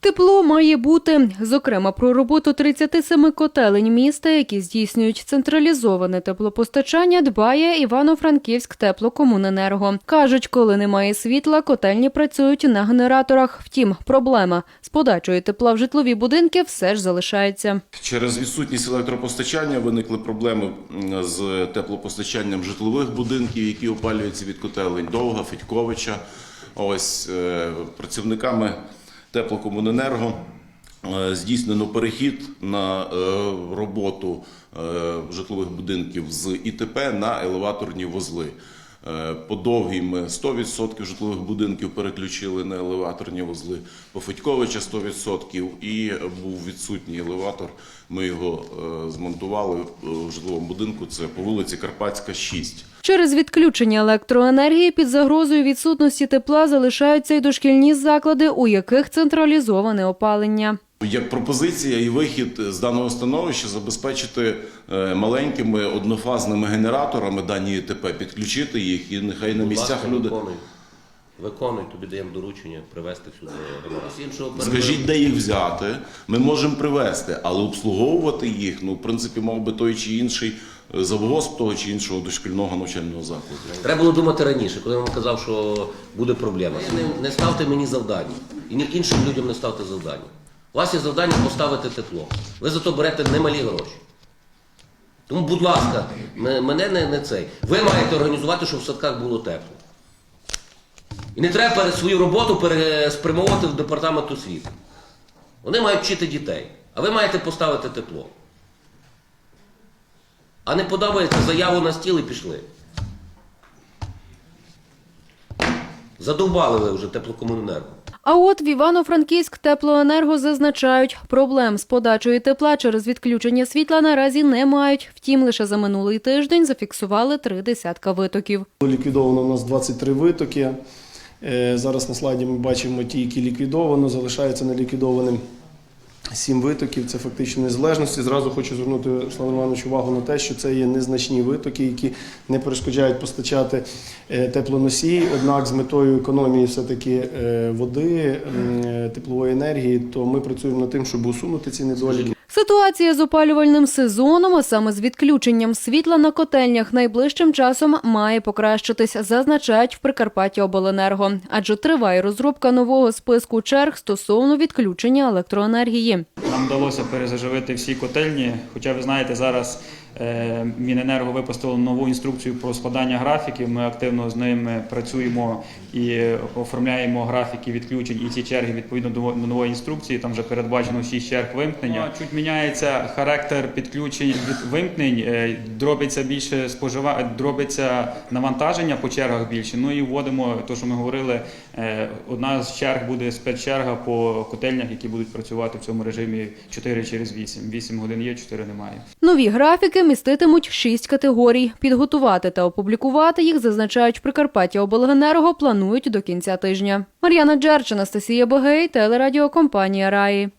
Тепло має бути. Зокрема, про роботу 37 котелень міста, які здійснюють централізоване теплопостачання, дбає Івано-Франківськ теплокомуненерго. Кажуть, коли немає світла, котельні працюють на генераторах. Втім, проблема з подачою тепла в житлові будинки все ж залишається. Через відсутність електропостачання виникли проблеми з теплопостачанням житлових будинків, які опалюються від котелень Довга, Федьковича. Ось е, працівниками теплокомуненерго е, здійснено перехід на е, роботу е, житлових будинків з ІТП на елеваторні вузли. Е, По довгій ми 100% житлових будинків переключили на елеваторні вузли. По Федьковича 100% і був відсутній елеватор. Ми його е, змонтували в житловому будинку. Це по вулиці Карпатська, 6. Через відключення електроенергії під загрозою відсутності тепла залишаються й дошкільні заклади, у яких централізоване опалення. Як пропозиція і вихід з даного становища забезпечити е, маленькими однофазними генераторами дані ІТП, підключити їх і нехай на місцях люди. Виконуй. Виконуй, тобі даємо доручення привезти сюди генератор. З іншого Скажіть, де їх взяти. Ми можемо привезти, але обслуговувати їх, ну, в принципі, мав би той чи інший е, завгосп того чи іншого дошкільного навчального закладу. Треба було думати раніше, коли я вам казав, що буде проблема. Не, не ставте мені завдання. І ні іншим людям не ставте завдання. Вас завдання поставити тепло. Ви за то берете немалі гроші. Тому, будь ласка, мене не, не цей. Ви маєте організувати, щоб в садках було тепло. І не треба свою роботу переспрямовувати в департамент освіти. Вони мають вчити дітей, а ви маєте поставити тепло. А не подобається заяву на стіл і пішли. Задовбали ви вже теплокомуненерго. А от в Івано-Франківськ теплоенерго зазначають, проблем з подачою тепла через відключення світла наразі не мають. Втім, лише за минулий тиждень зафіксували три десятка витоків. Ліквідовано у нас 23 витоки. Е, Зараз на слайді ми бачимо ті, які ліквідовано, залишаються неліквідованим 7 витоків. Це фактично незалежності. Зразу хочу звернути Руслан Іванович увагу на те, що це є незначні витоки, які не перешкоджають постачати е, теплоносії. Однак з метою економії все-таки е, води, е, теплової енергії, то ми працюємо над тим, щоб усунути ці недоліки. Ситуація з опалювальним сезоном, а саме з відключенням світла на котельнях, найближчим часом має покращитись, зазначають в Прикарпаття Обленерго. Адже триває розробка нового списку черг стосовно відключення електроенергії. Нам вдалося перезаживити всі котельні. Хоча ви знаєте, зараз е, Міненерго випустило нову інструкцію про складання графіків. Ми активно з ними працюємо і оформляємо графіки відключень і ці черги відповідно до нової інструкції. Там вже передбачено 6 черг вимкнення. Чуть міняється характер підключень від вимкнень, е, дробиться більше спожива, дробиться навантаження по чергах більше. Ну і вводимо те, що ми говорили. Е, Одна з черг буде спецчерга по котельнях, які будуть працювати в цьому режимі 4 через 8. 8 годин є, 4 немає. Нові графіки міститимуть шість категорій. Підготувати та опублікувати їх, зазначають Прикарпаття Обленерго, планують до кінця тижня. Мар'яна Джерч, Анастасія Богей, телерадіокомпанія Раї.